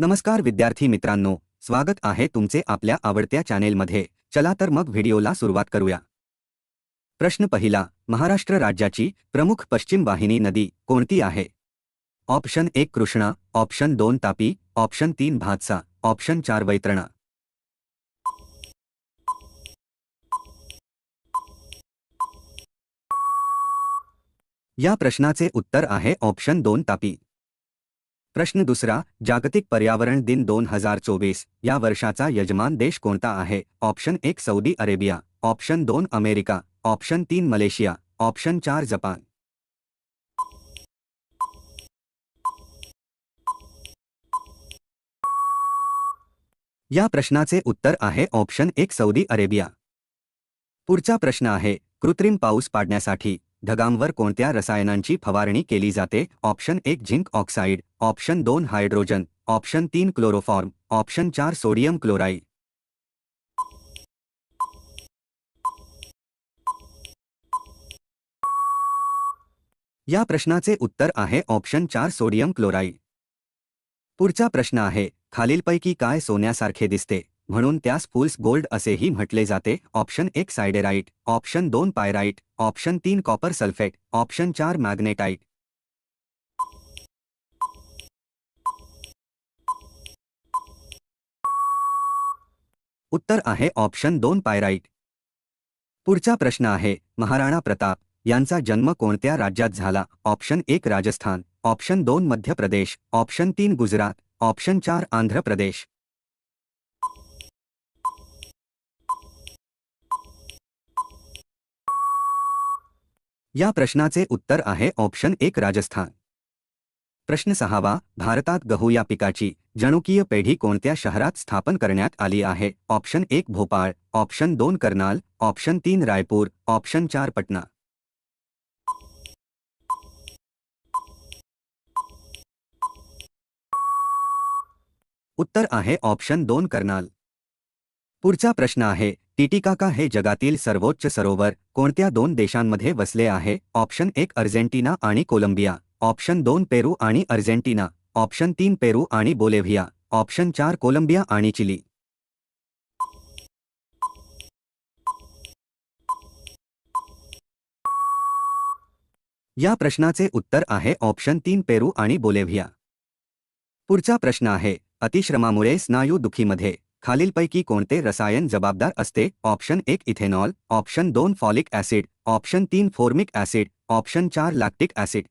नमस्कार विद्यार्थी मित्रांनो स्वागत आहे तुमचे आपल्या आवडत्या चॅनेलमध्ये. चला तर मग व्हिडिओला सुरुवात करूया. प्रश्न पहिला महाराष्ट्र राज्याची प्रमुख पश्चिम वाहिनी नदी कोणती आहे? ऑप्शन एक कृष्णा ऑप्शन दोन तापी ऑप्शन तीन भातसा ऑप्शन चार वैतरणा. या प्रश्नाचे उत्तर आहे ऑप्शन दोन तापी. प्रश्न दुसरा, जागतिक पर्यावरण दिन दोन हज़ार चोवीस, या वर्षाचा यजमान देश कोणता आहे? ऑप्शन एक सौदी अरेबिया, ऑप्शन दोन अमेरिका, ऑप्शन तीन मलेशिया, ऑप्शन चार जपान. या प्रश्नाचे उत्तर आहे ऑप्शन एक सौदी अरेबिया. पुढचा प्रश्न आहे, कृत्रिम पाऊस पाडण्यासाठी. ढगांवर कोणत्या रसायनांची फवारणी केली जाते? ऑप्शन एक झिंक ऑक्साईड, ऑप्शन दोन हायड्रोजन, ऑप्शन तीन क्लोरोफॉर्म, ऑप्शन चार सोडियम क्लोराईड. या प्रश्नाचे उत्तर आहे ऑप्शन चार सोडियम क्लोराईड. पुढचा प्रश्न आहे, खालीलपैकी काय सोन्यासारखे दिसते? म्हणून त्यास फुल्स गोल्ड असेही म्हटले जाते. ऑप्शन एक सायडेराईट ऑप्शन दोन पायराईट ऑप्शन तीन कॉपर सल्फेट ऑप्शन चार मॅग्नेटाईट उत्तर आहे ऑप्शन दोन पायराईट पुढचा प्रश्न आहे महाराणा प्रताप यांचा जन्म कोणत्या राज्यात झाला? ऑप्शन एक राजस्थान ऑप्शन दोन मध्य प्रदेश ऑप्शन तीन गुजरात ऑप्शन चार आंध्र प्रदेश. या प्रश्नाचे उत्तर आहे ऑप्शन एक राजस्थान. प्रश्न सहावा, भारतात गहू या पिकाची जनुकीय पेढी कोणत्या शहरात स्थापन करण्यात आली आहे? ऑप्शन एक भोपाळ, ऑप्शन दोन कर्नाल, ऑप्शन तीन रायपूर, ऑप्शन चार पटना. उत्तर आहे ऑप्शन दोन कर्नाल. पुढचा प्रश्न आहे टिटिकाका हे जगातील सर्वोच्च सरोवर, कोणत्या दोन देशांमध्ये वसले आहे? ऑप्शन एक अर्जेंटिना आणि कोलंबिया. ऑप्शन दोन पेरू आणि अर्जेंटिना. ऑप्शन तीन पेरू आणि बोलेव्हिया. ऑप्शन चार कोलंबिया आणि चिली. या प्रश्नाचे उत्तर आहे ऑप्शन तीन पेरू आणि बोलेव्हिया. पुढचा प्रश्न आहे, अतिश्रमामुळे स्नायू दुखीमध्ये. खालीलपैकी कोणते रसायन जबाबदार असते? ऑप्शन एक इथेनॉल, ऑप्शन दोन फॉलिक ॲसिड, ऑप्शन तीन फोर्मिक ॲसिड, ऑप्शन चार लॅक्टिक ॲसिड.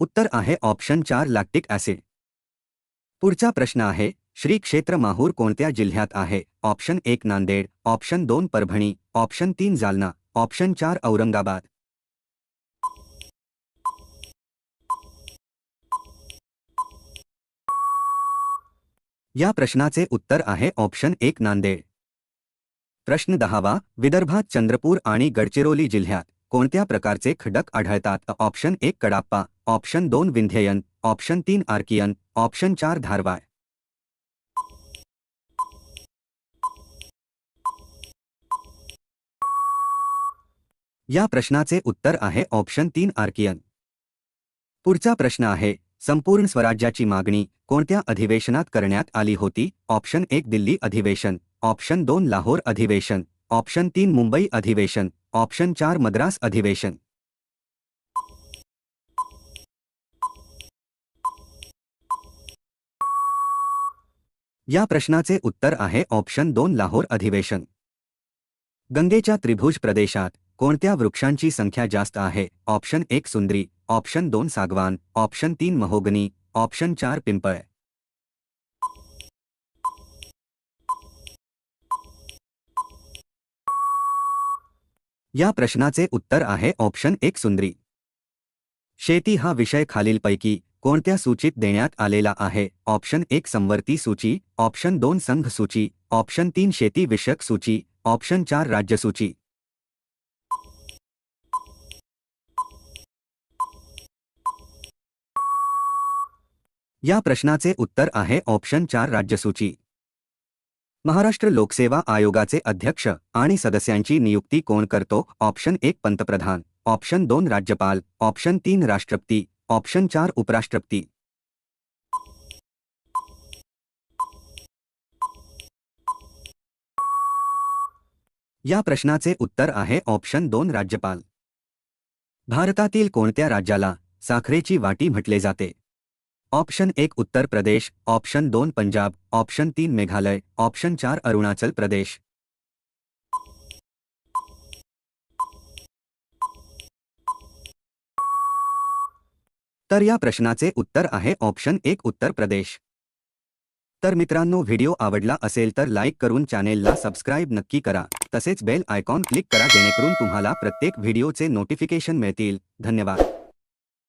उत्तर आहे ऑप्शन चार लॅक्टिक ॲसिड. पुढचा प्रश्न आहे, श्री क्षेत्र माहूर कोणत्या जिल्ह्यात आहे? ऑप्शन एक नांदेड, ऑप्शन दोन परभणी, ऑप्शन तीन जालना, ऑप्शन चार औरंगाबाद. या प्रश्नाचे उत्तर आहे ऑप्शन एक नांदेड. प्रश्न दहावा विदर्भात चंद्रपूर आणि गडचिरोली जिल्ह्यात कोणत्या प्रकारचे खडक आढळतात? ऑप्शन एक कडाप्पा ऑप्शन दोन विंध्ययन ऑप्शन तीन आर्कियन ऑप्शन चार धारवाय या प्रश्नाचे उत्तर आहे ऑप्शन तीन आर्कियन. पुढचा प्रश्न आहे संपूर्ण स्वराज्याची मागणी कोणत्या अधिवेशनात करण्यात आली होती? ऑप्शन एक दिल्ली अधिवेशन. ऑप्शन दोन लाहोर अधिवेशन. ऑप्शन तीन मुंबई अधिवेशन. ऑप्शन चार मद्रास अधिवेशन. या प्रश्नाचे उत्तर आहे ऑप्शन दोन लाहोर अधिवेशन. गंगेच्या त्रिभुज प्रदेशात कोणत्या वृक्षांची संख्या जास्त आहे? ऑप्शन एक सुंदरी. ऑप्शन दोन सागवान, ऑप्शन तीन महोगनी, ऑप्शन चार पिंपळ. या प्रश्नाचे उत्तर आहे ऑप्शन एक सुंदरी. शेती हा विषय खालीलपैकी कोणत्या सूचीत देण्यात आलेला आहे? ऑप्शन एक संवर्ती सूची, ऑप्शन दोन संघ सूची ऑप्शन तीन शेती विषयक सूची, ऑप्शन चार राज्य या प्रश्नाचे उत्तर आहे ऑप्शन चार राज्यसूची. महाराष्ट्र लोकसेवा आयोगाचे अध्यक्ष आणि सदस्यांची नियुक्ती कोण करतो? ऑप्शन एक पंतप्रधान ऑप्शन दोन राज्यपाल ऑप्शन तीन राष्ट्रपती ऑप्शन चार उपराष्ट्रपती. या प्रश्नाचे उत्तर आहे ऑप्शन दोन राज्यपाल. भारतातील कोणत्या राज्याला साखरेची वाटी म्हटले जाते? ऑप्शन एक उत्तर प्रदेश, ऑप्शन दोन पंजाब, ऑप्शन तीन मेघालय, ऑप्शन चार अरुणाचल प्रदेश. तर या प्रश्नाचे उत्तर आहे ऑप्शन एक उत्तर प्रदेश. तर मित्रांनो, व्हिडिओ आवडला असेल तर लाईक करून चॅनेलला सबस्क्राईब नक्की करा. तसेच बेल आयकॉन क्लिक करा जेणेकरून तुम्हाला प्रत्येक व्हिडिओचे नोटिफिकेशन मिळतील. धन्यवाद.